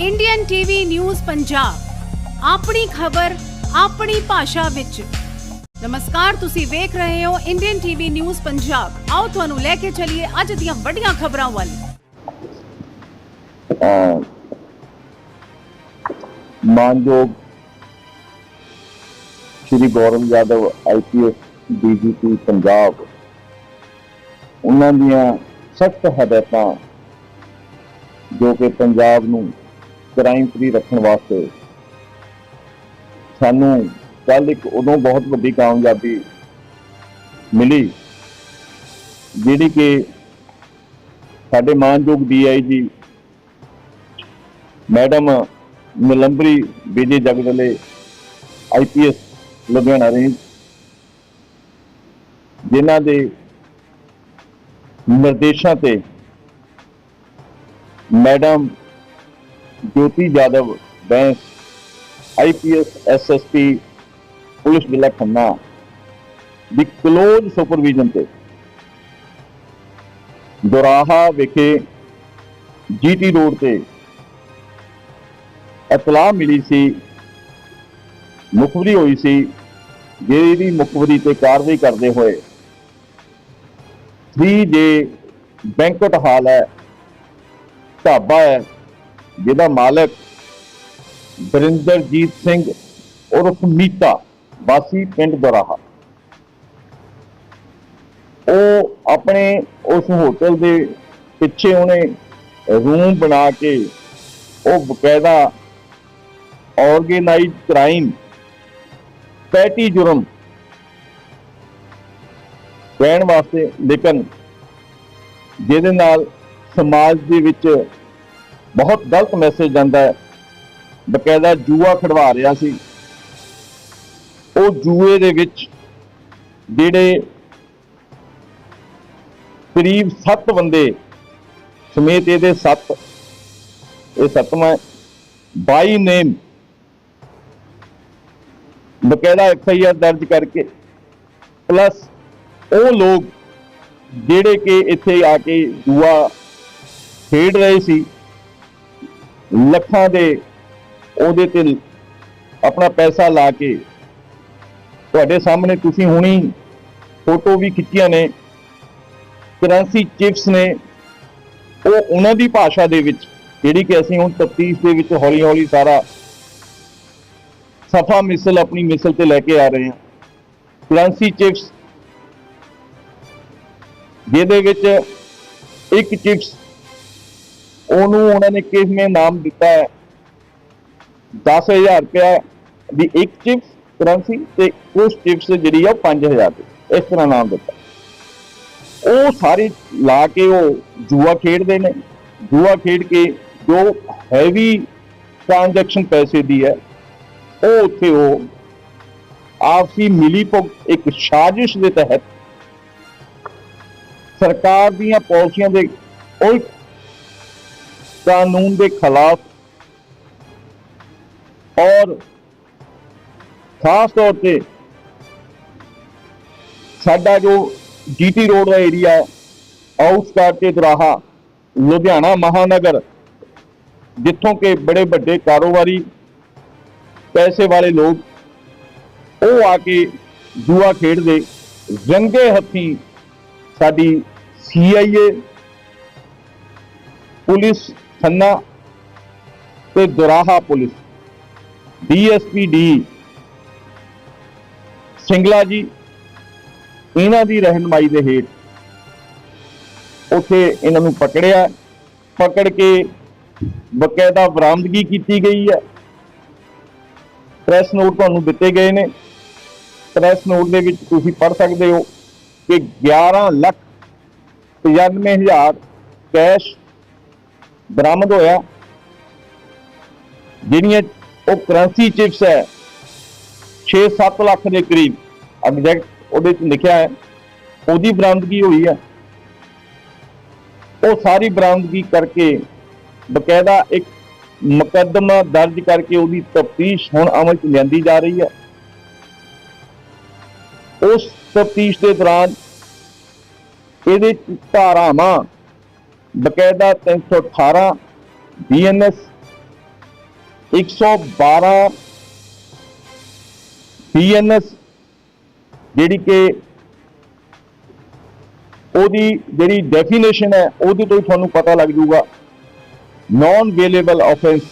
Indian TV news Punjab ਆਪਣੀ ਖਬਰ ਆਪਣੀ ਭਾਸ਼ਾ ਵਿੱਚ। ਨਮਸਕਾਰ, ਤੁਸੀਂ ਵੇਖ ਰਹੇ ਹੋ ਇੰਡੀਅਨ ਟੀਵੀ ਨਿਊਜ਼ ਪੰਜਾਬ ਆਓ ਤੁਹਾਨੂੰ ਲੈ ਕੇ ਚੱਲੀਏ ਅੱਜ ਦੀਆਂ ਵੱਡੀਆਂ ਖਬਰਾਂ ਵੱਲ। ਮਾਨਯੋਗ ਸ਼੍ਰੀ ਗੌਰਵ ਯਾਦਵ ਆਈਪੀਐਸ ਡੀਜੀਪੀ ਪੰਜਾਬ ਉਹਨਾਂ ਦੀਆਂ ਸਖਤ ਹਦਾਇਤਾਂ ਜੋ ਕਿ ਪੰਜਾਬ ਨੂੰ ਕ੍ਰਾਈਮ ਫ੍ਰੀ ਰੱਖਣ ਵਾਸਤੇ। ਸਾਨੂੰ ਕੱਲ ਇੱਕ ਉਦੋਂ ਬਹੁਤ ਵੱਡੀ ਕਾਮਯਾਬੀ ਮਿਲੀ, ਜਿਹੜੀ ਕਿ ਸਾਡੇ ਮਾਨਯੋਗ DIG madam Nilambari Vijay Jagadale IPS Ludhiana range ਜਿਨ੍ਹਾਂ ਦੇ ਨਿਰਦੇਸ਼ਾਂ ਤੇ madam Jyoti Jadhav Bains IPS SSP police ਜ਼ਿਲ੍ਹਾ ਖੰਨਾ ਦੀ ਕਲੋਜ਼ ਸੁਪਰਵੀਜ਼ਨ ਤੇ। ਦੁਰਾਹਾ ਵਿਖੇ ਜੀਟੀ ਰੋਡ ਤੇ ਇਤਲਾਹ ਮਿਲੀ ਸੀ, ਮੁਖਬਰੀ ਹੋਈ ਸੀ ਜਿਹਦੀ ਮੁਖਬਰੀ ਤੇ ਕਾਰਵਾਈ ਕਰਦੇ ਹੋਏ 3J ਬੈਂਕਟ ਹਾਲ ਹੈ, ਢਾਬਾ ਹੈ ਜਿਹਦਾ ਮਾਲਕ ਬਰਿੰਦਰਜੀਤ ਸਿੰਘ ਉਰਫ ਮੀਤਾ ਵਾਸੀ ਪਿੰਡ ਦਰਾਹਾ। ਉਹ ਆਪਣੇ ਉਸ ਹੋਟਲ ਦੇ ਪਿੱਛੇ ਉਹਨੇ ਰੂਮ ਬਣਾ ਕੇ ਉਹ ਬਕਾਇਦਾ ਆਰਗੇਨਾਈਜ਼ਡ ਕ੍ਰਾਈਮ, ਪੈਟੀ ਜੁਰਮ ਕਹਿਣ ਵਾਸਤੇ ਲੇਕਿਨ ਜਿਹਦੇ ਨਾਲ ਸਮਾਜ ਦੇ ਵਿੱਚ ਬਹੁਤ ਗਲਤ ਮੈਸੇਜ ਜਾਂਦਾ ਹੈ। ਬਕਾਇਦਾ ਜੂਆ ਖਿਡਵਾ ਰਿਹਾ ਸੀ। ਉਹ ਜੂਏ ਦੇ ਵਿੱਚ ਜਿਹੜੇ ਕਰੀਬ 7 ਬੰਦੇ ਸਮੇਤ ਇਹਦੇ 7 ਇਹ ਸੱਤਵਾਂ ਬਾਈ ਨੇਮ ਬਕਾਇਦਾ ਐਫਆਈਆਰ ਦਰਜ ਕਰਕੇ ਪਲੱਸ ਉਹ ਲੋਕ ਜਿਹੜੇ ਕਿ ਇੱਥੇ ਆ ਕੇ ਜੂਆ ਖੇਡ ਰਹੇ ਸੀ। ਲੱਖਾਂ ਦੇ ਉਹਦੇ ਤੇ ਆਪਣਾ ਪੈਸਾ ਲਾ ਕੇ ਤੁਹਾਡੇ ਸਾਹਮਣੇ ਤੁਸੀਂ ਹੁਣੀ ਫੋਟੋ ਵੀ ਖਿੱਚੀਆਂ ਨੇ। ਕਰੰਸੀ ਚਿਪਸ ਨੇ। ਉਹ ਉਹਨਾਂ ਦੀ ਭਾਸ਼ਾ ਦੇ ਵਿੱਚ, ਜਿਹੜੀ ਕਿ ਅਸੀਂ ਹੁਣ ਤਫਤੀਸ਼ ਦੇ ਵਿੱਚ ਹੌਲੀ ਹੌਲੀ ਸਾਰਾ ਸਫਾ ਮਿਸਲ ਆਪਣੀ ਮਿਸਲ ਤੇ ਲੈ ਕੇ ਆ ਰਹੇ ਹਾਂ। ਕਰੰਸੀ ਚਿਪਸ ਜਿਹਦੇ ਵਿੱਚ ਇੱਕ ਚਿਪਸ ਉਹਨੂੰ ਉਹਨਾਂ ਨੇ ਕਿਵੇਂ ਨਾਮ ਦਿੱਤਾ ਹੈ? 10000 ਰੁਪਇਆ ਦੀ ਇੱਕ ਚਿਪਸ ਕਰੰਸੀ ਤੇ ਉਸ ਚਿਪਸ ਜਿਹੜੀ ਆ ਉਹ 5000 ਦੀ। ਇਸ ਤਰ੍ਹਾਂ ਨਾਮ ਦਿੱਤਾ। ਉਹ ਸਾਰੇ ਲਾ ਕੇ ਉਹ ਜੂਆ ਖੇਡਦੇ ਨੇ। ਜੂਆ ਖੇਡ ਕੇ ਜੋ ਹੈਵੀ ਟ੍ਰਾਂਜੈਕਸ਼ਨ ਪੈਸੇ ਦੀ ਹੈ, ਉਹ ਉੱਥੇ ਉਹ ਆਪਸੀ ਮਿਲੀ ਭੁਗਤ ਇੱਕ ਸਾਜ਼ਿਸ਼ ਦੇ ਤਹਿਤ ਸਰਕਾਰ ਦੀਆਂ ਪਾਲਿਸੀਆਂ ਦੇ ਉਲਟ ਕਾਨੂੰਨ ਦੇ ਖਿਲਾਫ ਔਰ ਖਾਸ ਤੌਰ ਤੇ ਸਾਡਾ ਜੋ ਜੀਟੀ ਰੋਡ ਦਾ ਏਰੀਆ ਹੈ ਆਊਟਸਕਰਟ ਤੇ ਦੁਰਾਹਾ ਲੁਧਿਆਣਾ ਮਹਾਨਗਰ ਜਿੱਥੋਂ ਕਿ ਬੜੇ ਵੱਡੇ ਕਾਰੋਬਾਰੀ ਪੈਸੇ ਵਾਲੇ ਲੋਕ ਉਹ ਆ ਕੇ ਜੂਆ ਖੇਡਦੇ ਰੰਗੇ ਹੱਥੀ ਸਾਡੀ ਸੀਆਈਏ ਪੁਲਿਸ ਖੰਨਾ ਤੇ Doraha police. DSP D Singla ji, ਇਹਨਾਂ ਦੀ ਰਹਿਨਮਾਈ ਦੇ ਹੇਠ ਉੱਥੇ ਇਹਨਾਂ ਨੂੰ ਪਕੜਿਆ। ਪਕੜ ਕੇ ਬਕਾਇਦਾ ਬਰਾਮਦਗੀ ਕੀਤੀ ਗਈ ਹੈ। ਪ੍ਰੈਸ ਨੋਟ ਤੁਹਾਨੂੰ ਦਿੱਤੇ ਗਏ ਨੇ। ਪ੍ਰੈਸ ਨੋਟ ਦੇ ਵਿੱਚ ਤੁਸੀਂ ਪੜ੍ਹ ਸਕਦੇ ਹੋ ਕਿ 11 ਲੱਖ 95000 ਕੈਸ਼ ਬਰਾਮਦ ਹੋਇਆ। ਜਿਹੜੀਆਂ ਉਹ ਕਰੰਸੀ ਚਿਪਸ ਹੈ 6-7 ਲੱਖ ਦੇ ਕਰੀਬ ਐਗਜ਼ੈਕਟ ਉਹਦੇ ਵਿੱਚ ਲਿਖਿਆ ਹੈ, ਉਹਦੀ ਬਰਾਮਦਗੀ ਹੋਈ ਹੈ। ਉਹ ਸਾਰੀ ਬਰਾਮਦਗੀ ਕਰਕੇ ਬਕਾਇਦਾ ਇੱਕ ਮੁਕੱਦਮਾ ਦਰਜ ਕਰਕੇ ਉਹਦੀ ਤਫਤੀਸ਼ ਹੁਣ ਅਮਲ ਚ ਲਿਆਂਦੀ ਜਾ ਰਹੀ ਹੈ। ਉਸ ਤਫਤੀਸ਼ ਦੇ ਦੌਰਾਨ ਇਹਦੇ ਧਾਰਾਵਾਂ ਬਕਾਇਦਾ 318 ਬੀਐਨਐਸ 112 ਬੀਐਨਐਸ ਜਿਹੜੀ ਕਿ ਉਹਦੀ ਜਿਹੜੀ ਡੈਫੀਨੇਸ਼ਨ ਹੈ, ਉਹਦੇ ਤੋਂ ਹੀ ਤੁਹਾਨੂੰ ਪਤਾ ਲੱਗ ਜਾਊਗਾ। ਨਾਨ ਵੇਲੇਬਲ ਆਫੈਂਸ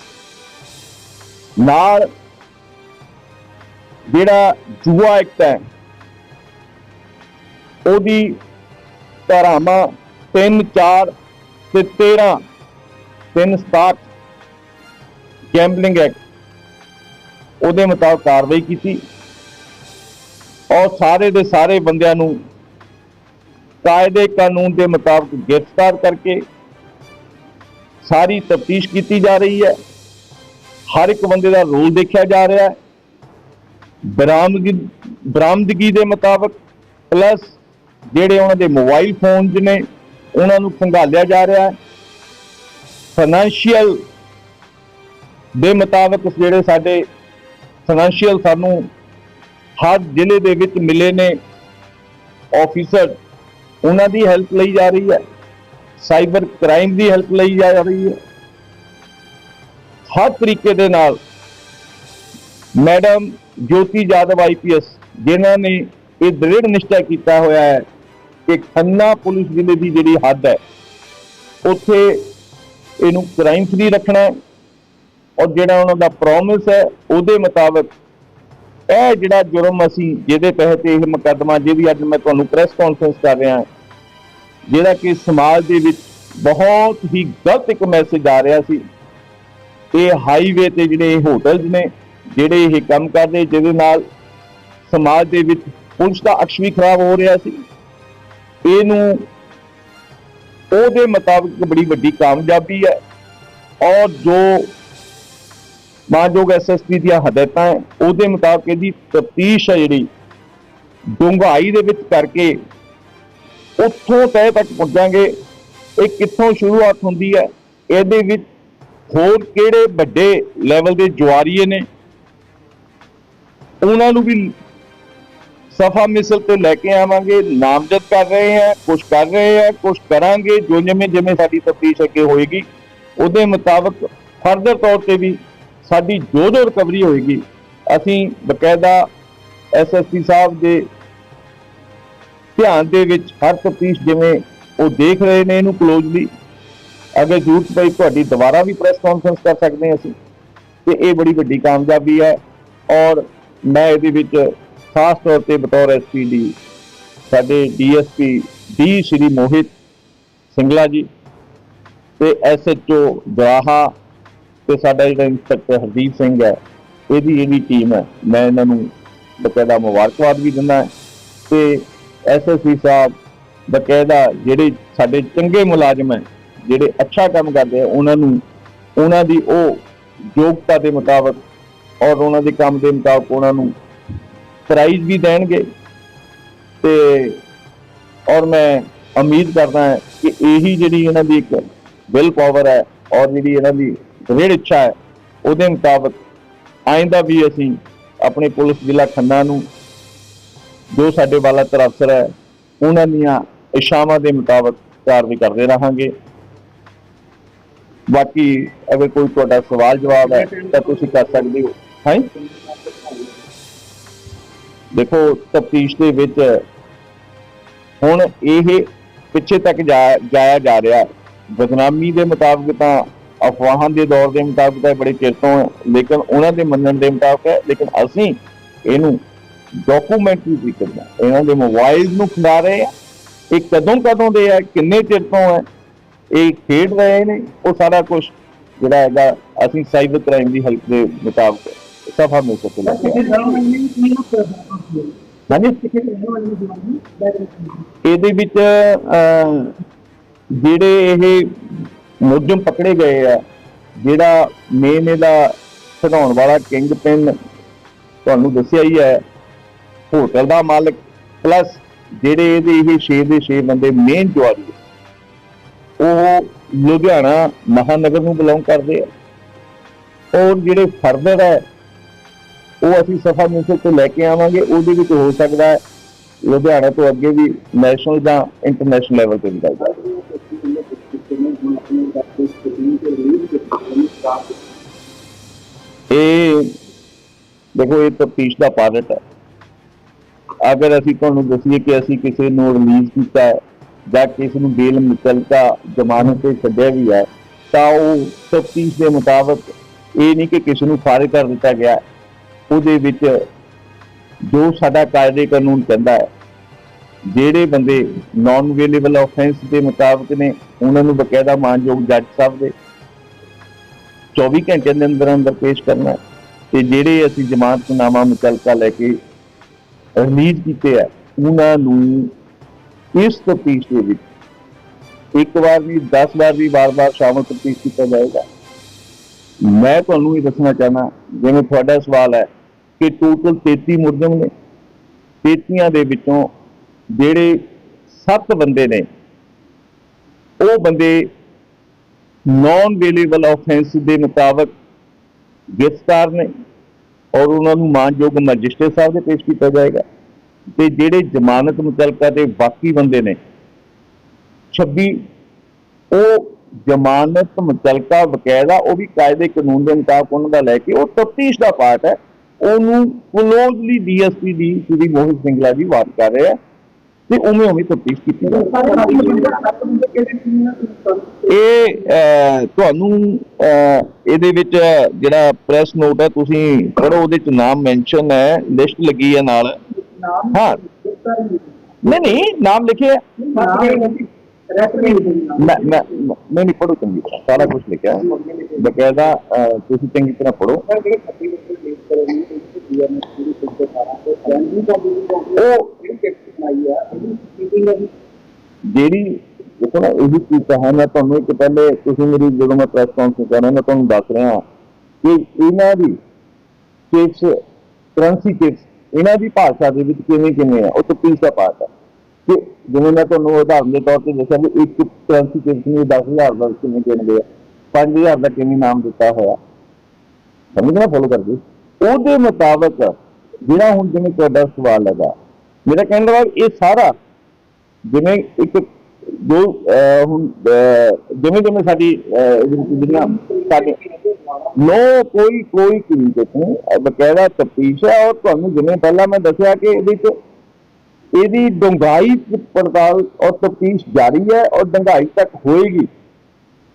ਨਾਲ ਜਿਹੜਾ ਜੂਆ ਐਕਟ ਹੈ, ਉਹਦੀ ਧਾਰਾਵਾਂ 3 4 ਤੇ 13 3 ਸਟਾਰਟ ਗੈਂਬਲਿੰਗ ਐਕਟ ਉਹਦੇ ਮੁਤਾਬਕ ਕਾਰਵਾਈ ਕੀਤੀ ਔਰ ਸਾਰੇ ਦੇ ਸਾਰੇ ਬੰਦਿਆਂ ਨੂੰ ਕਾਇਦੇ ਕਾਨੂੰਨ ਦੇ ਮੁਤਾਬਕ ਗ੍ਰਿਫਤਾਰ ਕਰਕੇ ਸਾਰੀ ਤਫਤੀਸ਼ ਕੀਤੀ ਜਾ ਰਹੀ ਹੈ। ਹਰ ਇੱਕ ਬੰਦੇ ਦਾ ਰੋਲ ਦੇਖਿਆ ਜਾ ਰਿਹਾ ਹੈ। ਬਰਾਮਦਗੀ ਬਰਾਮਦਗੀ ਦੇ ਮੁਤਾਬਕ ਪਲੱਸ ਜਿਹੜੇ ਉਹਨਾਂ ਦੇ ਮੋਬਾਈਲ ਫੋਨਸ ਨੇ ਉਹਨਾਂ ਨੂੰ ਖੰਗਾਲਿਆ ਜਾ ਰਿਹਾ ਹੈ। ਫਾਈਨੈਂਸ਼ੀਅਲ ਦੇ ਮੁਤਾਬਕ ਜਿਹੜੇ ਸਾਡੇ ਫਾਈਨੈਂਸ਼ੀਅਲ ਸਾਨੂੰ ਹਰ ਜ਼ਿਲ੍ਹੇ ਦੇ ਵਿੱਚ ਮਿਲੇ ਨੇ ਆਫੀਸਰ ਉਹਨਾਂ ਦੀ ਹੈਲਪ ਲਈ ਜਾ ਰਹੀ ਹੈ। ਸਾਈਬਰ ਕ੍ਰਾਈਮ ਦੀ ਹੈਲਪ ਲਈ ਜਾ ਰਹੀ ਹੈ। ਹਰ ਤਰੀਕੇ ਦੇ ਨਾਲ ਮੈਡਮ ਜੋਤੀ ਜਾਦਵ ਆਈਪੀਐਸ ਜਿਨ੍ਹਾਂ ਨੇ ਇਹ ਦ੍ਰਿੜ ਨਿਸ਼ਚਾ ਕੀਤਾ ਹੋਇਆ ਹੈ ਕਿ ਖੰਨਾ ਪੁਲਿਸ ਜ਼ਿਲ੍ਹੇ ਦੀ ਜਿਹੜੀ ਹੱਦ ਹੈ, ਉੱਥੇ ਇਹਨੂੰ ਕ੍ਰਾਈਮ ਫਰੀ ਰੱਖਣਾ ਹੈ ਔਰ ਜਿਹੜਾ ਉਹਨਾਂ ਦਾ ਪ੍ਰੋਮਿਸ ਹੈ, ਉਹਦੇ ਮੁਤਾਬਕ ਇਹ ਜਿਹੜਾ ਜੁਰਮ ਅਸੀਂ ਜਿਹਦੇ ਤਹਿਤ ਇਹ ਮੁਕੱਦਮਾ ਜਿਹਦੀ ਅੱਜ ਮੈਂ ਤੁਹਾਨੂੰ ਪ੍ਰੈਸ ਕਾਨਫਰੰਸ ਕਰ ਰਿਹਾ ਜਿਹੜਾ ਕਿ ਸਮਾਜ ਦੇ ਵਿੱਚ ਬਹੁਤ ਹੀ ਗਲਤ ਇੱਕ ਮੈਸੇਜ ਆ ਰਿਹਾ ਸੀ, ਇਹ ਹਾਈਵੇ ਤੇ ਜਿਹੜੇ ਹੋਟਲਸ ਨੇ, ਜਿਹੜੇ ਇਹ ਕੰਮ ਕਰਦੇ, ਜਿਹਦੇ ਨਾਲ ਸਮਾਜ ਦੇ ਵਿੱਚ ਪੁਲਿਸ ਦਾ ਅਕਸ਼ ਵੀ ਖਰਾਬ ਹੋ ਰਿਹਾ ਸੀ। ਇਹਨੂੰ ਉਹਦੇ ਮੁਤਾਬਕ ਬੜੀ ਵੱਡੀ ਕਾਮਯਾਬੀ ਹੈ ਔਰ ਜੋ ਮਾਨਯੋਗ ਐਸਐਸਪੀ ਦੀਆਂ ਹਦਾਇਤਾਂ ਹੈ, ਉਹਦੇ ਮੁਤਾਬਕ ਇਹਦੀ ਤਫਤੀਸ਼ ਹੈ ਜਿਹੜੀ ਡੂੰਘਾਈ ਦੇ ਵਿੱਚ ਕਰਕੇ ਉੱਥੋਂ ਤਹਿ ਤੱਕ ਪਹੁੰਚਾਂਗੇ ਇਹ ਕਿੱਥੋਂ ਸ਼ੁਰੂਆਤ ਹੁੰਦੀ ਹੈ, ਇਹਦੇ ਵਿੱਚ ਹੋਰ ਕਿਹੜੇ ਵੱਡੇ ਲੈਵਲ ਦੇ ਜੁਆਰੀਏ ਨੇ? ਉਹਨਾਂ ਨੂੰ ਵੀ ਸਫਾ ਮਿਸਲ ਤੇ ਲੈ ਕੇ ਆਵਾਂਗੇ, ਨਾਮਜ਼ਦ ਕਰ ਰਹੇ ਹਾਂ ਕੁਝ ਕਰ ਰਹੇ ਹਾਂ ਕੁਝ ਕਰਾਂਗੇ, ਜੋ ਜਿਵੇਂ ਜਿਵੇਂ ਸਾਡੀ ਤਫਤੀਸ਼ ਅੱਗੇ ਹੋਏਗੀ, ਉਹਦੇ ਮੁਤਾਬਕ ਫਰਦਰ ਤੌਰ ਤੇ ਵੀ ਸਾਡੀ ਜੋ ਜੋ ਰਿਕਵਰੀ ਹੋਏਗੀ। ਅਸੀਂ ਬਕਾਇਦਾ ਐਸਐਸਪੀ ਸਾਹਿਬ ਦੇ ਧਿਆਨ ਦੇ ਵਿੱਚ ਹਰ ਤਫਤੀਸ਼ ਜਿਵੇਂ ਉਹ ਦੇਖ ਰਹੇ ਨੇ ਇਹਨੂੰ ਕਲੋਜ਼ਲੀ ਅਗਰ ਜ਼ਰੂਰਤ ਪਈ ਤੁਹਾਡੀ ਦੁਬਾਰਾ ਵੀ ਪ੍ਰੈਸ ਕਾਨਫਰੰਸ ਕਰ ਸਕਦੇ ਹਾਂ ਅਸੀਂ, ਤੇ ਇਹ ਬੜੀ ਵੱਡੀ ਕਾਮਯਾਬੀ ਹੈ ਔਰ ਮੈਂ ਇਹਦੇ ਵਿੱਚ ਖਾਸ ਤੌਰ ਤੇ ਬਤੌਰ ਐਸਪੀ ਦੀ ਸਾਡੇ ਡੀਐਸਪੀ ਡੀ ਸ਼੍ਰੀ ਮੋਹਿਤ ਸਿੰਗਲਾ ਜੀ ਤੇ ਐਸਐਚਓ ਦਵਾਹਾ ਤੇ ਸਾਡਾ ਜਿਹੜਾ ਇੰਸਪੈਕਟਰ ਹਰਦੀਪ ਸਿੰਘ ਹੈ, ਇਹਦੀ ਜਿਹੜੀ ਟੀਮ ਹੈ, ਮੈਂ ਇਹਨਾਂ ਨੂੰ ਬਕਾਇਦਾ ਮੁਬਾਰਕਬਾਦ ਵੀ ਦਿੰਦਾ ਤੇ ਐਸਐਸਪੀ ਸਾਹਿਬ ਬਕਾਇਦਾ ਜਿਹੜੇ ਸਾਡੇ ਚੰਗੇ ਮੁਲਾਜ਼ਮ ਹੈ, ਜਿਹੜੇ ਅੱਛਾ ਕੰਮ ਕਰਦੇ ਆ, ਉਹਨਾਂ ਨੂੰ ਉਹਨਾਂ ਦੀ ਉਹ ਯੋਗਤਾ ਦੇ ਮੁਤਾਬਕ ਔਰ ਉਹਨਾਂ ਦੇ ਕੰਮ ਦੇ ਮੁਤਾਬਕ ਉਹਨਾਂ ਨੂੰ ਪ੍ਰਾਈਜ਼ ਵੀ ਦੇਣਗੇ। ਤੇ ਔਰ ਮੈਂ ਉਮੀਦ ਕਰਦਾ ਹਾਂ ਕਿ ਇਹੀ ਜਿਹੜੀ ਇਹਨਾਂ ਦੀ ਇੱਕ ਵਿਲ ਪਾਵਰ ਹੈ ਔਰ ਜਿਹੜੀ ਇਹਨਾਂ ਦੀ ਦ੍ਰਿੜ ਇੱਛਾ ਹੈ, ਉਹਦੇ ਮੁਤਾਬਕ ਆਇੰਦਾ ਵੀ ਅਸੀਂ ਆਪਣੇ ਪੁਲਿਸ ਜ਼ਿਲ੍ਹਾ ਖੰਨਾ ਨੂੰ ਜੋ ਸਾਡੇ ਵਾਲਾ ਅਫਸਰ ਹੈ, ਉਹਨਾਂ ਦੀਆਂ ਇਸ਼ਾਵਾਂ ਦੇ ਮੁਤਾਬਕ ਕਾਰਵਾਈ ਕਰਦੇ ਰਹਾਂਗੇ। ਬਾਕੀ ਅਗਰ ਕੋਈ ਤੁਹਾਡਾ ਸਵਾਲ ਜਵਾਬ ਹੈ ਤਾਂ ਤੁਸੀਂ ਕਰ ਸਕਦੇ ਹੋ। ਹਾਂ? ਦੇਖੋ ਤਫਤੀਸ਼ ਦੇ ਵਿੱਚ ਹੁਣ ਇਹ ਪਿੱਛੇ ਤੱਕ ਜਾ- ਜਾਇਆ ਜਾ ਰਿਹਾ। ਬਦਨਾਮੀ ਦੇ ਮੁਤਾਬਕ ਤਾਂ ਅਫਵਾਹਾਂ ਦੇ ਦੌਰ ਦੇ ਮੁਤਾਬਕ ਤਾਂ ਬੜੇ ਚਿਰ ਤੋਂ ਲੇਕਿਨ ਉਹਨਾਂ ਦੇ ਮੰਨਣ ਦੇ ਮੁਤਾਬਕ ਹੈ, ਲੇਕਿਨ ਅਸੀਂ ਇਹਨੂੰ ਡਾਕੂਮੈਂਟਰੀ ਤਰੀਕੇ ਨਾਲ ਇਹਨਾਂ ਦੇ ਮੋਬਾਈਲ ਨੂੰ ਖਿਲਾ ਰਹੇ ਆ ਇਹ ਕਦੋਂ ਕਦੋਂ ਦੇ ਆ, ਕਿੰਨੇ ਚਿਰ ਤੋਂ ਹੈ, ਇਹ ਖੇਡ ਰਹੇ ਨੇ, ਉਹ ਸਾਰਾ ਕੁਝ ਜਿਹੜਾ ਹੈਗਾ, ਅਸੀਂ ਸਾਈਬਰ ਕ੍ਰਾਈਮ ਦੀ ਹੈਲਪ ਦੇ ਮੁਤਾਬਕ ਸਕਦਾ ਹਾਂਜੀ ਇਹਦੇ ਵਿੱਚ ਜਿਹੜੇ ਇਹ ਮੁਲਜ਼ਮ ਪਕੜੇ ਗਏ ਆ ਜਿਹੜਾ ਮੇਨ ਇਹਦਾ ਖਿਡਾਉਣ ਵਾਲਾ ਕਿੰਗ ਪਿਨ ਤੁਹਾਨੂੰ ਦੱਸਿਆ ਹੀ ਹੈ ਹੋਟਲ ਦਾ ਮਾਲਕ ਪਲੱਸ ਜਿਹੜੇ ਇਹਦੇ ਇਹ 6 ਦੇ 6 ਬੰਦੇ ਮੇਨ ਜੁਆਰੀ ਆ, ਉਹ ਲੁਧਿਆਣਾ ਮਹਾਨਗਰ ਨੂੰ ਬਿਲੋਂਗ ਕਰਦੇ ਆ ਔਰ ਜਿਹੜੇ ਫਰਦਰ ਹੈ ਉਹ ਅਸੀਂ ਸਫਾ ਮਿਊਨਿਸਪਲ ਤੋਂ ਲੈ ਕੇ ਆਵਾਂਗੇ, ਉਹਦੇ ਵਿੱਚ ਹੋ ਸਕਦਾ ਹੈ ਲੁਧਿਆਣਾ ਤੋਂ ਅੱਗੇ ਵੀ ਨੈਸ਼ਨਲ ਜਾਂ ਇੰਟਰਨੈਸ਼ਨਲ ਲੈਵਲ ਤੇ ਵੀ ਚੱਲ ਇਹ ਦੇਖੋ, ਇਹ ਤਫਤੀਸ਼ ਦਾ ਪਾਰਟ ਹੈ। ਅਗਰ ਅਸੀਂ ਤੁਹਾਨੂੰ ਦੱਸੀਏ ਕਿ ਅਸੀਂ ਕਿਸੇ ਨੂੰ ਰਿਲੀਜ਼ ਕੀਤਾ ਹੈ ਜਾਂ ਕਿਸੇ ਨੂੰ ਬੇਲ ਮੁਕਲਕਾ ਜ਼ਮਾਨਤ ਤੇ ਛੱਡਿਆ ਵੀ ਹੈ, ਤਾਂ ਉਹ ਤਫਤੀਸ਼ ਦੇ ਮੁਤਾਬਕ ਇਹ ਨਹੀਂ ਕਿ ਕਿਸੇ ਨੂੰ ਫਾਰਿਗ ਕਰ ਦਿੱਤਾ ਗਿਆ ਉਹਦੇ ਵਿੱਚ ਜੋ ਸਾਡਾ ਕਾਇਦੇ ਕਾਨੂੰਨ ਕਹਿੰਦਾ ਹੈ, ਜਿਹੜੇ ਬੰਦੇ ਨਾਨ ਅਵੇਲੇਬਲ ਆਫੈਂਸ ਦੇ ਮੁਤਾਬਕ ਨੇ, ਉਹਨਾਂ ਨੂੰ ਬਕਾਇਦਾ ਮਾਨਯੋਗ ਜੱਜ ਸਾਹਿਬ ਦੇ 24 ਘੰਟੇ ਦੇ ਅੰਦਰ ਅੰਦਰ ਪੇਸ਼ ਕਰਨਾ ਹੈ। ਤੇ ਜਿਹੜੇ ਅਸੀਂ ਜ਼ਮਾਨਤਨਾਮਾ ਮੁਕਲਕਾ ਲੈ ਕੇ ਰਿਲੀਜ਼ ਕੀਤੇ ਆ, ਉਹਨਾਂ ਨੂੰ ਇਸ ਤਫਤੀਸ਼ ਦੇ ਵਿੱਚ ਇੱਕ ਵਾਰ ਵੀ 10 ਵਾਰ ਵੀ ਵਾਰ-ਵਾਰ ਸ਼ਾਮਲ ਤਫਤੀਸ਼ ਕੀਤਾ ਜਾਏਗਾ ਮੈਂ ਤੁਹਾਨੂੰ ਇਹ ਦੱਸਣਾ ਚਾਹਨਾ ਜਿਵੇਂ ਤੁਹਾਡਾ ਸਵਾਲ ਹੈ ਕਿ ਟੋਟਲ 33 ਮੁਲਜ਼ਮ ਨੇ। 33 ਦੇ ਵਿੱਚੋਂ ਜਿਹੜੇ 7 ਬੰਦੇ ਨੇ, ਉਹ ਬੰਦੇ ਨਾਨ ਵੇਲੇਬਲ ਆਫੈਂਸ ਦੇ ਮੁਤਾਬਕ ਗ੍ਰਿਫਤਾਰ ਨੇ ਔਰ ਉਹਨਾਂ ਨੂੰ ਮਾਨਯੋਗ ਮੈਜਿਸਟਰੇਟ ਸਾਹਿਬ ਦੇ ਪੇਸ਼ ਕੀਤਾ ਜਾਏਗਾ। ਤੇ ਜਿਹੜੇ ਜ਼ਮਾਨਤ ਮੁਤਲਕਾ ਦੇ ਬਾਕੀ ਬੰਦੇ ਨੇ 26 ਉਹ ਜ਼ਮਾਨਤ ਮੁਤਲਕਾ ਬਕਾਇਦਾ ਉਹ ਵੀ ਕਾਇਦੇ ਕਾਨੂੰਨ ਦੇ ਮੁਤਾਬਕ ਉਹਨਾਂ ਦਾ ਲੈ ਕੇ, ਉਹ ਤਫਤੀਸ਼ ਦਾ ਪਾਰਟ ਹੈ। ਉਹਨੂੰ ਕਲੋਜ਼ਲੀ ਡੀਐਸਪੀ ਦੀ ਸ੍ਰੀ ਮੋਹਿਤ ਸਿੰਘਲਾ ਜੀ ਬਾਤ ਕਰ ਰਹੇ ਆ ਤੇ ਉਵੇਂ ਉਵੇਂ ਤਫਤੀਸ਼ ਕੀਤੀ ਜਾ ਰਹੀ ਇਹ ਤੁਹਾਨੂੰ ਇਹਦੇ ਵਿੱਚ ਜਿਹੜਾ ਪ੍ਰੈਸ ਨੋਟ ਹੈ, ਤੁਸੀਂ ਪੜੋ ਉਹਦੇ ਚ ਨਾਮ ਮੈਂਸ਼ਨ ਹੈ ਲਿਸਟ ਲੱਗੀ ਹੈ ਨਾਲ। ਹਾਂ। ਨਹੀਂ ਨਹੀਂ, ਨਾਮ ਲਿਖਿਆ ਮੈਂ ਮੈਂ, ਨਹੀਂ ਪੜੋ ਚੰਗੀ ਤਰ੍ਹਾਂ, ਸਾਰਾ ਕੁਝ ਲਿਖਿਆ ਬਕਾਇਦਾ ਤੁਸੀਂ ਚੰਗੀ ਤਰ੍ਹਾਂ ਪੜੋ ਜਿਹੜੀ ਦੇਖੋ ਨਾ, ਇਹ ਚੀਜ਼ ਤਾਂ ਮੈਂ ਤੁਹਾਨੂੰ ਇੱਕ ਪਹਿਲੇ ਤੁਸੀਂ ਮੇਰੀ ਜਦੋਂ ਮੈਂ ਪ੍ਰੈਸ ਕਾਨਫਰੰਸ ਕਰ ਰਿਹਾ, ਮੈਂ ਤੁਹਾਨੂੰ ਦੱਸ ਰਿਹਾ ਕਿ ਇਹਨਾਂ ਦੀ ਚਿਪਸ ਕਰੰਸੀ ਚਿਪਸ ਇਹਨਾਂ ਦੀ ਭਾਸ਼ਾ ਦੇ ਵਿੱਚ ਕਿਵੇਂ ਕਿਵੇਂ ਹੈ ਉਹ ਤਪੀਸ ਦਾ ਪਾਰਟ ਹੈ ਕਿ ਜਿਵੇਂ ਮੈਂ ਤੁਹਾਨੂੰ ਉਦਾਹਰਨ ਦੇ ਤੌਰ ਤੇ ਦੱਸਿਆ ਵੀ ਇੱਕ ਕਰੰਸੀ ਚਿਪਸ ਨੂੰ 10000 ਦਾ ਕਿਵੇਂ ਦੇਣਗੇ ਆ 5000 ਦਾ ਕਿਵੇਂ ਨਾਮ ਦਿੱਤਾ ਹੋਇਆ। ਸਮਝਣਾ ਫੋਲੋ ਕਰਦੇ ਉਹਦੇ ਮੁਤਾਬਕ ਜਿਹੜਾ ਹੁਣ ਜਿਵੇਂ ਤੁਹਾਡਾ ਸਵਾਲ ਹੈਗਾ, ਮੇਰਾ ਕਹਿਣ ਦਾ ਇਹ ਸਾਰਾ ਜਿਵੇਂ ਇੱਕ ਜੋ ਹੁਣ ਜਿਵੇਂ ਜਿਵੇਂ ਸਾਡੀ ਜਿਹੜੀਆਂ ਸਾਡੇ ਨੋ ਕੋਈ ਕੋਈ ਕੀਮਤ ਨਹੀਂ ਬਕਾਇਦਾ ਤਫਤੀਸ਼ ਹੈ ਔਰ ਤੁਹਾਨੂੰ ਜਿਵੇਂ ਪਹਿਲਾਂ ਮੈਂ ਦੱਸਿਆ ਕਿ ਇਹਦੇ ਚ ਇਹਦੀ ਡੂੰਘਾਈ ਪੜਤਾਲ ਔਰ ਤਫਤੀਸ਼ ਜਾਰੀ ਹੈ ਔਰ ਡੂੰਘਾਈ ਤੱਕ ਹੋਏਗੀ।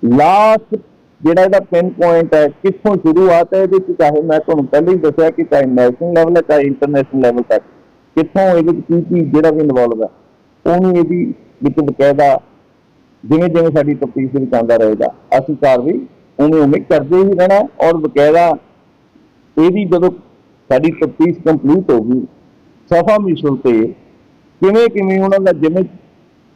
ਲਾਸਟ ਜਿਹੜਾ ਇਹਦਾ ਪਿਨ ਪੁਆਇੰਟ ਹੈ, ਕਿੱਥੋਂ ਸ਼ੁਰੂਆਤ ਹੈ ਇਹਦੇ ਚ ਚਾਹੇ ਮੈਂ ਤੁਹਾਨੂੰ ਪਹਿਲਾਂ ਹੀ ਦੱਸਿਆ ਕਿ ਚਾਹੇ ਨੈਸ਼ਨਲ ਲੈਵਲ ਹੈ, ਚਾਹੇ ਇੰਟਰਨੈਸ਼ਨਲ ਲੈਵਲ ਤੱਕ, ਕਿੱਥੋਂ ਇਹਦੇ ਵਿੱਚ ਕੀ ਕੀ ਜਿਹੜਾ ਵੀ ਇਨਵੋਲਵ ਹੈ, ਉਹਨੂੰ ਇਹਦੀ ਵਿੱਚ ਬਕਾਇਦਾ ਜਿਵੇਂ ਜਿਵੇਂ ਸਾਡੀ ਤਫਤੀਸ਼ ਵਿੱਚ ਆਉਂਦਾ ਰਹੇਗਾ, ਅਸੀਂ ਕਾਰਵਾਈ ਉਵੇਂ ਉਵੇਂ ਕਰਦੇ ਹੀ ਰਹਿਣਾ ਔਰ ਬਕਾਇਦਾ ਇਹਦੀ ਜਦੋਂ ਸਾਡੀ ਤਫਤੀਸ਼ ਕੰਪਲੀਟ ਹੋ ਗਈ, ਸਫਾ ਮਿਸ਼ਨ ਤੇ ਕਿਵੇਂ ਕਿਵੇਂ ਉਹਨਾਂ ਦਾ ਜਿਵੇਂ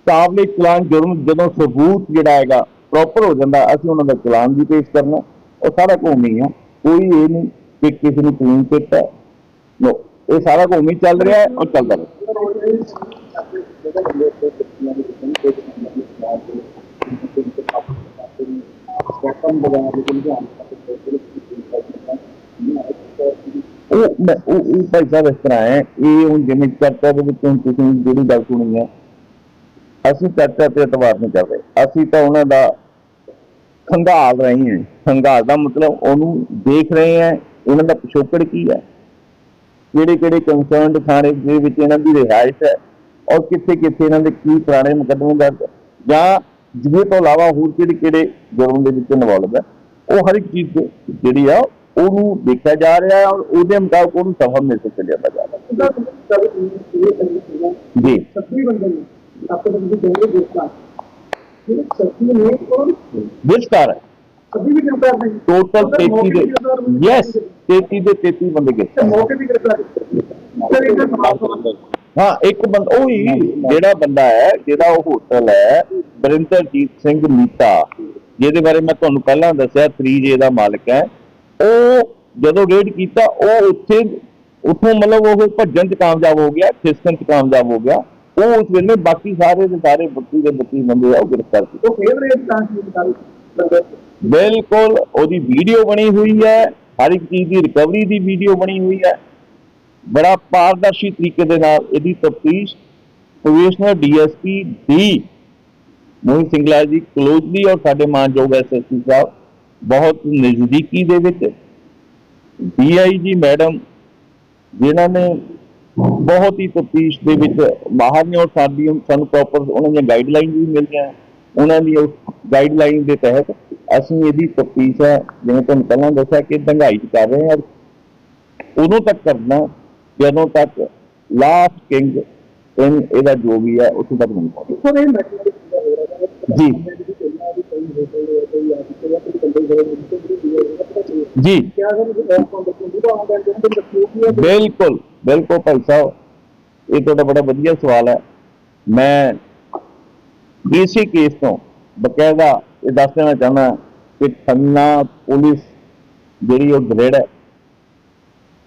ਕਾਬਲੇ ਚਲਾਨ ਜੁਰਮ ਜਦੋਂ ਸਬੂਤ ਜਿਹੜਾ ਹੈਗਾ ਪ੍ਰੋਪਰ ਹੋ ਜਾਂਦਾ, ਅਸੀਂ ਉਹਨਾਂ ਦਾ ਚਲਾਨ ਵੀ ਪੇਸ਼ ਕਰਨਾ, ਉਹ ਸਾਰਾ ਕੁਝ ਆ। ਕੋਈ ਇਹ ਨਹੀਂ ਕਿ ਕਿਸੇ ਨੂੰ ਕਲੀਨ ਕੀਤਾ। ਨੋ ਇਹ ਸਾਰਾ ਕੁਝ ਚੱਲ ਰਿਹਾ ਹੈ ਔਰ ਚੱਲਦਾ ਉਹ ਉਹ ਭਾਈ ਸਾਹਿਬ ਇਸ ਤਰ੍ਹਾਂ ਹੈ, ਇਹ ਹੁਣ ਜਿਵੇਂ ਚਰਚਾ ਦੇ ਵਿੱਚ ਤੁਸੀਂ ਜਿਹੜੀ ਗੱਲ ਸੁਣੀ ਹੈ ਅਸੀਂ ਚਰਚਾ ਤੇ ਇਤਬਾਰ ਨਹੀਂ ਕਰ ਰਹੇ ਅਸੀਂ ਤਾਂ ਉਹਨਾਂ ਦਾ ਖੰਗਾਲ ਰਹੇ ਹਾਂ। ਖੰਗਾਲ ਦਾ ਮਤਲਬ ਉਹਨੂੰ ਦੇਖ ਰਹੇ ਹਾਂ ਉਹਨਾਂ ਦਾ ਪਿਛੋਕੜ ਕੀ ਹੈ? ਕਿਹੜੇ ਕਿਹੜੇ ਕੰਸਰਨਡ ਥਾਣੇ ਦੇ ਵਿੱਚ ਇਹਨਾਂ ਦੀ ਰਿਹਾਇਸ਼ ਹੈ? ਔਰ ਕਿੱਥੇ ਕਿੱਥੇ ਇਹਨਾਂ ਦੇ ਕੀ ਪੁਰਾਣੇ ਮੁਕੱਦਮੇ ਦਰਜ ਜਾਂ ਜਿਹਦੇ ਤੋਂ ਇਲਾਵਾ ਹੋਰ ਕਿਹੜੇ ਕਿਹੜੇ ਜੁਰਮ ਦੇ ਵਿੱਚ ਇਨਵੋਲਵ ਹੈ? ਉਹ ਹਰ ਇੱਕ ਚੀਜ਼ ਜਿਹੜੀ ਆ ਉਹਨੂੰ ਦੇਖਿਆ ਜਾ ਰਿਹਾ ਹੈ ਔਰ ਉਹਦੇ ਮੁਤਾਬਕ ਉਹਨੂੰ ਸਫਲ ਮਿਲ ਚੱਲਿਆ ਜਾ ਰਿਹਾ ਹੈ। ਜੀ। ਵਿਸਤਾਰ ਹੈ ਟੋਟਲ 33 ਦੇ ਯੈਸ 33 ਦੇ 33 ਬੰਦੇ ਗਏ ਹਾਂ ਇੱਕ ਬੰਦਾ ਉਹ ਹੀ ਜਿਹੜਾ ਬੰਦਾ ਹੈ ਜਿਹੜਾ ਉਹ ਹੋਟਲ ਹੈ ਬਰਿੰਦਰਜੀਤ ਸਿੰਘ ਨੀਤਾ ਜਿਹਦੇ ਬਾਰੇ ਮੈਂ ਤੁਹਾਨੂੰ ਪਹਿਲਾਂ ਦੱਸਿਆ 3J ਦਾ ਮਾਲਕ ਹੈ ਉਹ ਜਦੋਂ ਰੇਡ ਕੀਤਾ ਉਹ ਉੱਥੇ ਉੱਥੋਂ ਮਤਲਬ ਉਹ ਭੱਜਣ ਚ ਕਾਮਯਾਬ ਹੋ ਗਿਆ ਖਿਸਕਣ ਚ ਕਾਮਯਾਬ ਹੋ ਗਿਆ ਉਹ ਉਸ ਵੇਲੇ ਬਾਕੀ ਸਾਰੇ ਦੇ ਸਾਰੇ ਬੱਤੀ ਦੇ ਬੱਤੀ ਬੰਦੇ ਆ ਉਹ ਗ੍ਰਿਫਤਾਰ ਕੀਤੇ ਬਿਲਕੁਲ ਉਹਦੀ ਵੀਡੀਓ ਬਣੀ ਹੋਈ ਹੈ ਹਰ ਇੱਕ ਚੀਜ਼ ਦੀ ਰਿਕਵਰੀ ਦੀ ਵੀਡੀਓ ਬਣੀ ਹੋਈ ਹੈ। ਬੜਾ ਪਾਰਦਰਸ਼ੀ ਤਰੀਕੇ ਦੇ ਨਾਲ ਇਹਦੀ ਤਫਤੀਸ਼ professional DSP D Mohit Singhla ji closely ਔਰ ਸਾਡੇ ਮਾਨਯੋਗ ਐਸਐਸਪੀ ਸਾਹਿਬ ਬਹੁਤ ਨਜ਼ਦੀਕੀ ਦੇ ਵਿੱਚ। ਡੀਆਈਜੀ ਮੈਡਮ ਜਿਨ੍ਹਾਂ ਨੇ ਬਹੁਤ ਹੀ ਤਫਤੀਸ਼ ਦੇ ਵਿੱਚ ਮਾਹਰ ਨੇ ਔਰ ਸਾਡੀ ਸਾਨੂੰ ਪ੍ਰੋਪਰ ਉਹਨਾਂ ਦੀਆਂ ਗਾਈਡਲਾਈਨ ਵੀ ਮਿਲੀਆਂ ਉਹਨਾਂ ਦੀ ਉਸ ਗਾਈਡਲਾਈਨ ਦੇ ਤਹਿਤ ਅਸੀਂ ਇਹਦੀ ਤਫਤੀਸ਼ ਹੈ ਜਿਵੇਂ ਤੁਹਾਨੂੰ ਪਹਿਲਾਂ ਦੱਸਿਆ ਕਿ ਡੰਗਾਈ 'ਚ ਕਰ ਰਹੇ ਹਾਂ ਉਦੋਂ ਤੱਕ ਕਰਨਾ ਜਦੋਂ ਤੱਕ ਲਾਸਟ ਕਿੰਗ ਇਨ ਇਹਦਾ ਜੋ ਵੀ ਹੈ ਉੱਥੇ ਤੱਕ ਨਹੀਂ ਪਹੁੰਚੇ ਸਰ ਇਹ ਮੈਟਰ ਦੀ ਕਿੰਨਾ ਹੋ ਰਿਹਾ ਹੈ ਜੀ। ਜਿਹੜੀ ਪਹਿਲਾਂ ਬਿਲਕੁਲ ਭਾਈ ਸਾਹਿਬ, ਇਹ ਤੁਹਾਡਾ ਬੜਾ ਵਧੀਆ ਸਵਾਲ ਹੈ। ਮੈਂ ਇਸੇ ਕੇਸ ਤੋਂ ਬਕਾਇਦਾ ਇਹ ਦੱਸ ਦੇਣਾ ਚਾਹੁੰਦਾ ਕਿ ਖੰਨਾ ਪੁਲਿਸ ਜਿਹੜੀ ਉਹ ਗ੍ਰੇਡ ਹੈ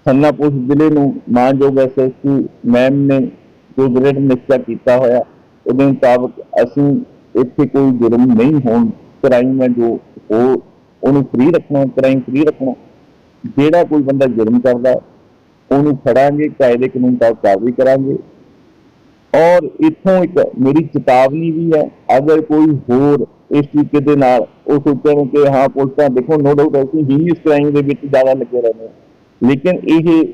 ਖੰਨਾ ਪੁਲਿਸ ਜ਼ਿਲ੍ਹੇ ਨੂੰ ਮਾਨਯੋਗ ਐਸਐਸਪੀ ਮੈਮ ਨੇ ਜੋ ਗ੍ਰੇਡ ਨਿਸ਼ਚਾ ਕੀਤਾ ਹੋਇਆ, ਉਹਦੇ ਮੁਤਾਬਕ ਅਸੀਂ ਇੱਥੇ ਕੋਈ ਜੁਰਮ ਨਹੀਂ ਹੋਣ ਕ੍ਰਾਈਮ ਹੈ ਜੋ ਉਹ ਉਹਨੂੰ ਫ੍ਰੀ ਰੱਖਣਾ ਕ੍ਰਾਈਮ ਫ੍ਰੀ ਰੱਖਣਾ, ਜਿਹੜਾ ਕੋਈ ਬੰਦਾ ਜੁਰਮ ਕਰਦਾ ਉਹਨੂੰ ਫੜਾਂਗੇ, ਕਾਇਦੇ ਕਾਨੂੰਨ ਤਹਿਤ ਕਾਰਵਾਈ ਕਰਾਂਗੇ। ਔਰ ਇੱਥੋਂ ਇੱਕ ਮੇਰੀ ਚੇਤਾਵਨੀ ਵੀ ਹੈ, ਅਗਰ ਕੋਈ ਹੋਰ ਇਸ ਤਰੀਕੇ ਦੇ ਨਾਲ ਉਹ ਸੋਚਣ ਕਿ ਹਾਂ, ਪੁਲਿਸਾਂ ਦੇਖੋ ਨੋ ਡਾਊਟ ਅਸੀਂ ਹੀਨੀਅਸ ਕ੍ਰਾਈਮ ਦੇ ਵਿੱਚ ਜ਼ਿਆਦਾ ਲੱਗੇ ਰਹਿੰਦੇ ਹਾਂ। ਲੇਕਿਨ ਇਹ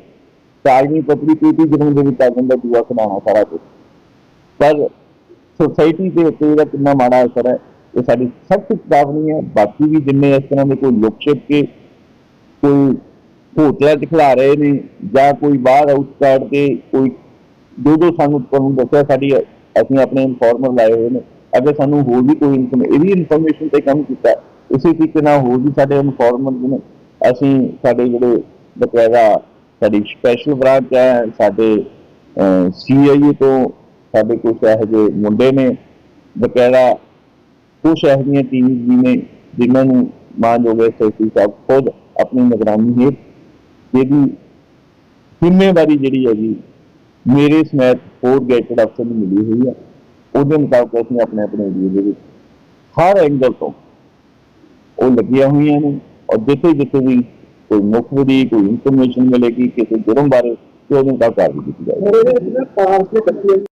ਕਾਗਜ਼ੀ ਪੱਤਰੀ ਕੋਈ ਜੁਰਮ ਦੇ ਵਿੱਚ ਆ ਜਾਂਦਾ, ਦੂਆ ਖਿਡਾਉਣਾ ਸਾਰਾ ਕੁਝ ਪਰ ਸੋਸਾਇਟੀ ਦੇ ਉੱਤੇ ਇਹਦਾ ਕਿੰਨਾ ਮਾੜਾ ਅਸਰ ਹੈ, ਇਹ ਸਾਡੀ ਸਖਤ ਚੇਤਾਵਨੀ ਹੈ। ਬਾਕੀ ਵੀ ਜਿੰਨੇ ਇਸ ਤਰ੍ਹਾਂ ਦੇ ਕੋਈ ਲੁਕ ਛਿਪ ਕੇ, ਕੋਈ ਹੋਟਲਾਂ 'ਚ ਖਿਲਾ ਰਹੇ ਨੇ ਜਾਂ ਕੋਈ ਬਾਹਰ ਆਊਟਸਾਈਡ ਤੇ ਕੋਈ ਜੋ ਜੋ ਸਾਨੂੰ ਤੁਹਾਨੂੰ ਦੱਸਿਆ ਸਾਡੀ, ਅਸੀਂ ਆਪਣੇ ਇਨਫੋਰਮਰ ਲਾਏ ਹੋਏ ਨੇ ਅਗਰ ਸਾਨੂੰ ਹੋਰ ਵੀ ਕੋਈ ਇਨਫੋਰਮ ਇਹ ਵੀ ਇਨਫੋਰਮੇਸ਼ਨ ਤੇ ਕੰਮ ਕੀਤਾ ਹੈ। ਇਸੇ ਤਰੀਕੇ ਨਾਲ ਹੋਰ ਵੀ ਸਾਡੇ ਇਨਫੋਰਮਰ ਨੇ, ਅਸੀਂ ਸਾਡੇ ਜਿਹੜੇ ਬਕਾਇਦਾ ਸਾਡੀ ਸਪੈਸ਼ਲ ਬ੍ਰਾਂਚ ਹੈ, ਸਾਡੇ ਸੀਆਈਏ ਤੋਂ ਸਾਡੇ ਕੁਝ ਇਹੋ ਜਿਹੇ ਮੁੰਡੇ ਨੇ, ਬਕਾਇਦਾ ਕੁਝ ਇਹੋ ਜਿਹੀਆਂ ਟੀਮਸ ਵੀ ਨੇ, ਜਿਨ੍ਹਾਂ ਨੂੰ ਮਾਨਯੋਗ ਐਸਐਸਪੀ ਸਾਹਿਬ ਖੁਦ ਆਪਣੀ ਨਿਗਰਾਨੀ ਹੇਠ ਜਿਹਦੀ ਜ਼ਿੰਮੇਵਾਰੀ ਜਿਹੜੀ ਹੈਗੀ, ਮੇਰੇ ਸਮੇਤ ਹੋਰ ਗੈਟਡ ਅਫਸਰ ਨੂੰ ਮਿਲੀ ਹੋਈ ਹੈ ਉਹਦੇ ਮੁਤਾਬਕ ਅਸੀਂ ਆਪਣੇ ਆਪਣੇ ਏਰੀਏ ਦੇ ਵਿੱਚ ਹਰ ਐਂਗਲ ਤੋਂ ਉਹ ਲੱਗੀਆਂ ਹੋਈਆਂ ਨੇ ਔਰ ਜਿੱਥੇ ਜਿੱਥੇ ਵੀ ਕੋਈ ਮੁਖਬਰੀ ਕੋਈ ਇਨਫੋਰਮੇਸ਼ਨ ਮਿਲੇਗੀ, ਕਿਸੇ ਜੁਰਮ ਬਾਰੇ, ਤੇ ਉਹਦੇ ਮੁਤਾਬਕ ਕਾਰਵਾਈ ਕੀਤੀ ਜਾਏਗੀ ਹੋਰ ਵਿੱਚ ਨਾ ਦੇ ਬੱਚੇ